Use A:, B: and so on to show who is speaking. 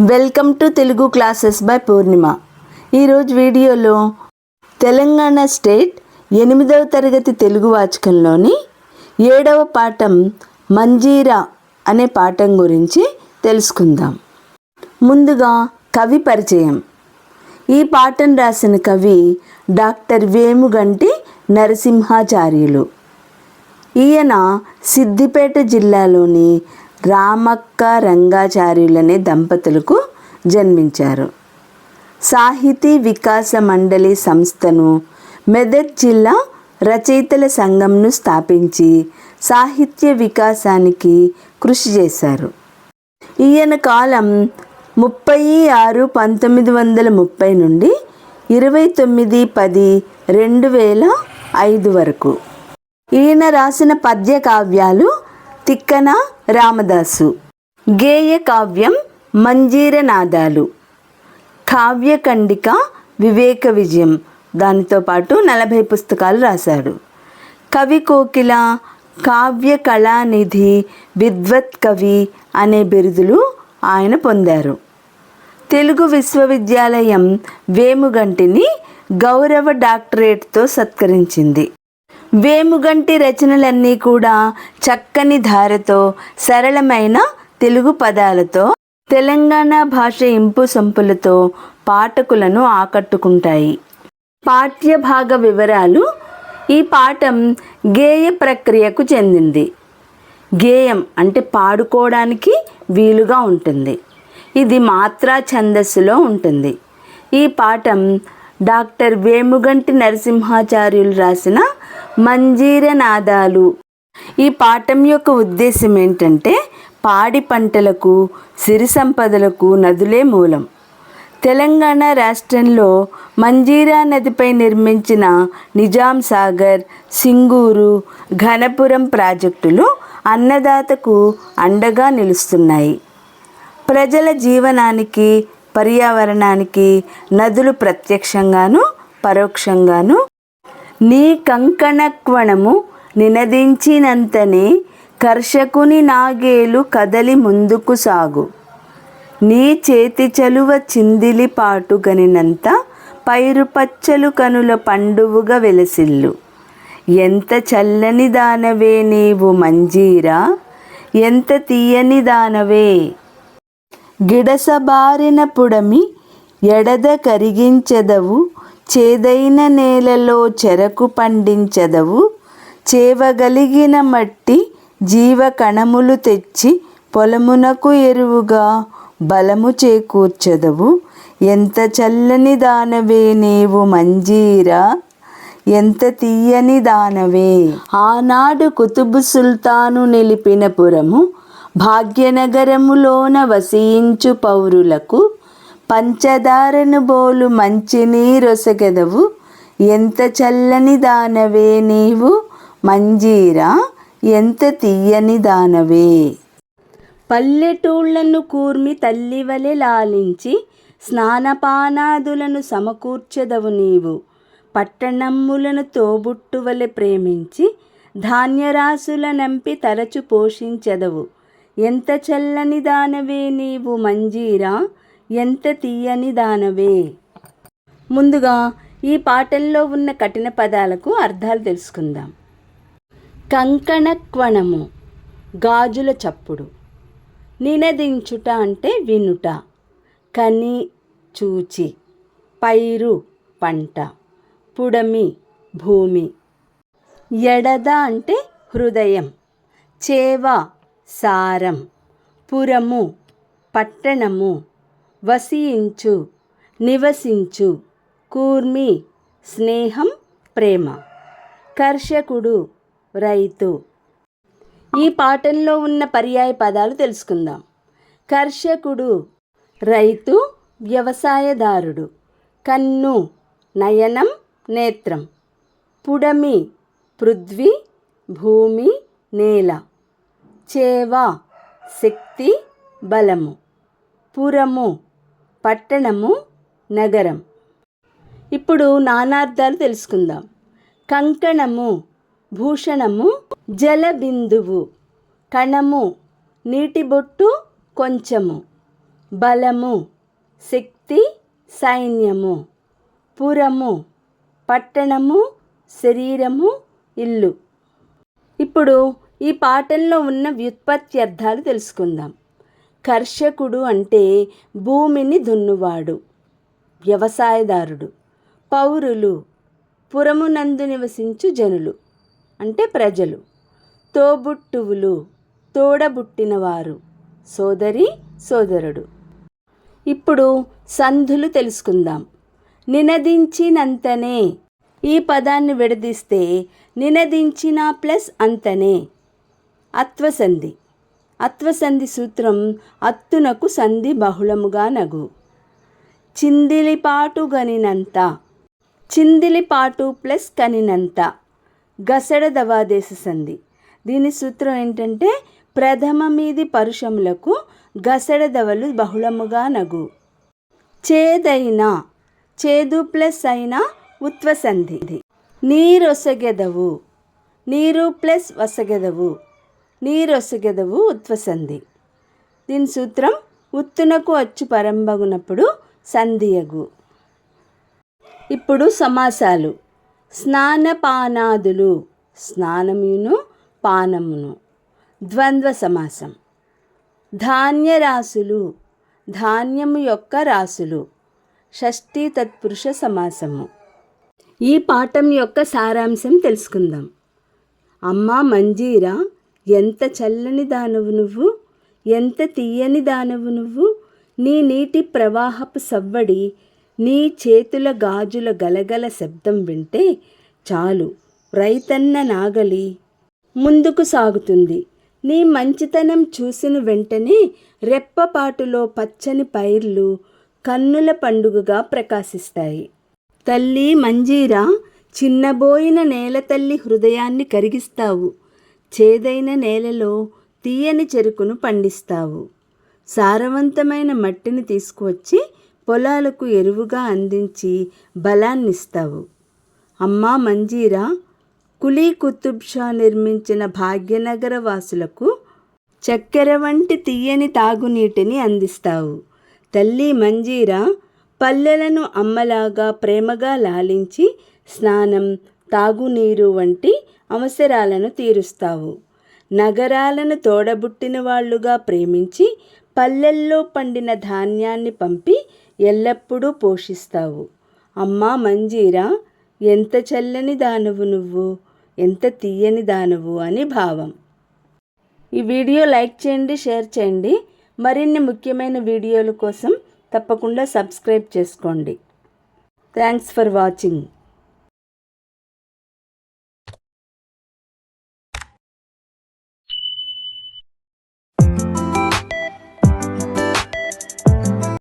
A: Welcome to Telugu classes by Purnima. ఈరోజు వీడియోలో Telangana state ఎనిమిదవ తరగతి తెలుగు వాచకంలోని ఏడవ పాఠం మంజీరా అనే పాఠం గురించి తెలుసుకుందాం. ముందుగా కవి పరిచయం. ఈ పాఠం రాసిన కవి డాక్టర్ వేముగంటి నరసింహాచార్యులు. ఈయన సిద్దిపేట జిల్లాలోని రామక్క రంగాచార్యులనే దంపతులకు జన్మించారు. సాహితీ వికాస మండలి సంస్థను మెదక్ జిల్లా రచయితల సంఘంను స్థాపించి సాహిత్య వికాసానికి కృషి చేశారు. ఈయన కాలం ముప్పై ఆరు పంతొమ్మిది వందల ముప్పై నుండి ఇరవై తొమ్మిది పది రెండు వేల ఐదు వరకు. ఈయన రాసిన పద్య కావ్యాలు తిక్కన రామదాసు. గేయ కావ్యం మంజీరనాదాలు. కావ్యఖండిక వివేక విజయం. దానితో పాటు నలభై పుస్తకాలు రాశాడు. కవి కోకిల కావ్య కళానిధి విద్వత్ కవి అనే బిరుదులు ఆయన పొందారు. తెలుగు విశ్వవిద్యాలయం వేముగంటిని గౌరవ డాక్టరేట్తో సత్కరించింది. వేముగంటి రచనలన్నీ కూడా చక్కని ధారతో సరళమైన తెలుగు పదాలతో తెలంగాణ భాష ఇంపు సంపులతో పాఠకులను ఆకట్టుకుంటాయి. పాఠ్యభాగ వివరాలు ఈ పాఠం గేయ ప్రక్రియకు చెందింది. గేయం అంటే పాడుకోవడానికి వీలుగా ఉంటుంది. ఇది మాత్రా ఛందస్సులో ఉంటుంది. ఈ పాఠం డాక్టర్ వేముగంటి నరసింహాచార్యులు రాసిన మంజీర నాదాలు ఈ పాఠం యొక్క ఉద్దేశం ఏంటంటే పాడి పంటలకు సిరి సంపదలకు నదులే మూలం. తెలంగాణ రాష్ట్రంలో మంజీరా నదిపై నిర్మించిన నిజాం సాగర్ సింగూరు ఘనపురం ప్రాజెక్టులు అన్నదాతకు అండగా నిలుస్తున్నాయి. ప్రజల జీవనానికి పర్యావరణానికి నదులు ప్రత్యక్షంగాను పరోక్షంగాను నీ కంకణక్వణము నినదించినంతనే కర్షకుని నాగేలు కదలి ముందుకు సాగు. నీ చేతి చలువ చిందిలి పాటుగనినంత పైరు పచ్చలు కనుల పండువుగా వెలసిల్లు. ఎంత చల్లని దానవే నీవు మంజీరా ఎంత తీయని దానవే. గిడసబారిన పుడమి ఎడద కరిగించెదవు చేదైన నేలలో చెరకు పండించదవు. చేవగలిగిన మట్టి జీవ కణములు తెచ్చి పొలమునకు ఎరువుగా బలము చేకూర్చదవు. ఎంత చల్లని దానవే నీవు మంజీరా? ఎంత తీయని దానవే? ఆనాడు కుతుబు సుల్తాను నిలిపిన పురము భాగ్యనగరములోన వసించు పౌరులకు పంచదారను బోలు మంచినీరొసగెదవు ఎంత చల్లని దానవే నీవు? మంజీరా ఎంత తీయని దానవే? పల్లెటూళ్ళను కూర్మి తల్లివలె లాలించి స్నానపానాదులను సమకూర్చెదవు నీవు. పట్టణమ్ములను తోబుట్టువలె ప్రేమించి ధాన్యరాశుల నంపి తరచు పోషించెదవు. ఎంత చల్లని దానవే నీవు మంజీరా ఎంత తీయని దానవే. ముందుగా ఈ పాటల్లో ఉన్న కఠిన పదాలకు అర్థాలు తెలుసుకుందాం. కంకణ క్వణము గాజుల చప్పుడు. నినదించుట అంటే వినుట కని చూచి పైరు పంట పుడమి భూమి. ఎడద అంటే హృదయం చేవ సారం పురము పట్టణము. వసించు నివసించు. కూర్మి స్నేహం ప్రేమ. కర్షకుడు రైతు. ఈ పాఠంలో ఉన్న పర్యాయ పదాలు తెలుసుకుందాం. కర్షకుడు రైతు వ్యవసాయదారుడు. కన్ను నయనం నేత్రం. పుడమి పృథ్వీ భూమి నేల. చేవ శక్తి బలము. పురము పట్టణము నగరం. ఇప్పుడు నానార్థాలు తెలుసుకుందాం. కంకణము భూషణము జలబిందువు. కణము నీటి బొట్టు కొంచెము. బలము శక్తి సైన్యము. పురము పట్టణము శరీరము ఇల్లు. ఇప్పుడు ఈ పాఠంలో ఉన్న వ్యుత్పత్తి అర్థాలు తెలుసుకుందాం. కర్షకుడు అంటే భూమిని దున్నువాడు వ్యవసాయదారుడు పౌరులు పురమునందు నివసించు జనులు అంటే ప్రజలు తోబుట్టువులు తోడబుట్టినవారు సోదరి సోదరుడు. ఇప్పుడు సంధులు తెలుసుకుందాం. నినదించినంతనే ఈ పదాన్ని విడదీస్తే నినదించిన ప్లస్ అంతనే. అత్వసంధి. అత్వసంధి సూత్రం అత్తునకు సంధి బహుళముగా నగు. చిందిలిపాటు గనినంత చిందిలిపాటు ప్లస్ కనినంత గసడ దవాదేశ సంధి. దీని సూత్రం ఏంటంటే ప్రథమ మీది పరుషములకు గసడ దవలు బహుళముగా నగు. చేదైన చేదు ప్లస్ అయిన ఉత్వసంధి. నీరొసగెదవు నీరు ప్లస్ వసగెదవు. నీరొసగెదవు ఉత్వసంధి దీని సూత్రం ఉత్తునకు అచ్చు పరంబగునప్పుడు సంధియగు. ఇప్పుడు సమాసాలు. స్నానపానాదులు స్నానమును పానమును. ద్వంద్వ సమాసం. ధాన్యరాశులు ధాన్యము యొక్క రాశులు షష్ఠీ తత్పురుష సమాసము. ఈ పాఠం యొక్క సారాంశం తెలుసుకుందాం. అమ్మ మంజీరా ఎంత చల్లని దానవు నువ్వు ఎంత తీయని దానవు నువ్వు? నీ నీటి ప్రవాహపు సవ్వడి నీ చేతుల గాజుల గలగల శబ్దం వింటే చాలు. రైతన్న నాగలి ముందుకు సాగుతుంది. నీ మంచితనం చూసిన వెంటనే రెప్పపాటులో పచ్చని పైర్లు కన్నుల పండుగగా ప్రకాశిస్తాయి. తల్లి మంజీరా చిన్నబోయిన నేల తల్లి హృదయాన్ని కరిగిస్తావు. చేదైన నేలలో తీయని చెరుకును పండిస్తావు. సారవంతమైన మట్టిని తీసుకువచ్చి పొలాలకు ఎరువుగా అందించి బలాన్నిస్తావు. అమ్మా మంజీరా కులీ కుతుబ్ షా నిర్మించిన భాగ్యనగర వాసులకు చక్కెర వంటి తీయని తాగునీటిని అందిస్తావు. తల్లి మంజీరా పల్లెలను అమ్మలాగా ప్రేమగా లాలించి స్నానం తాగునీరు వంటి అవసరాలను తీరుస్తావు. నగరాలను తోడబుట్టిన వాళ్ళుగా ప్రేమించి పల్లెల్లో పండిన ధాన్యాన్ని పంపి ఎల్లప్పుడూ పోషిస్తావు. అమ్మా మంజీరా ఎంత చల్లని దానవు నువ్వు ఎంత తీయని దానవు అని భావం. ఈ వీడియో లైక్ చేయండి షేర్ చేయండి. మరిన్ని ముఖ్యమైన వీడియోల కోసం తప్పకుండా సబ్స్క్రైబ్ చేసుకోండి. Thanks for watching.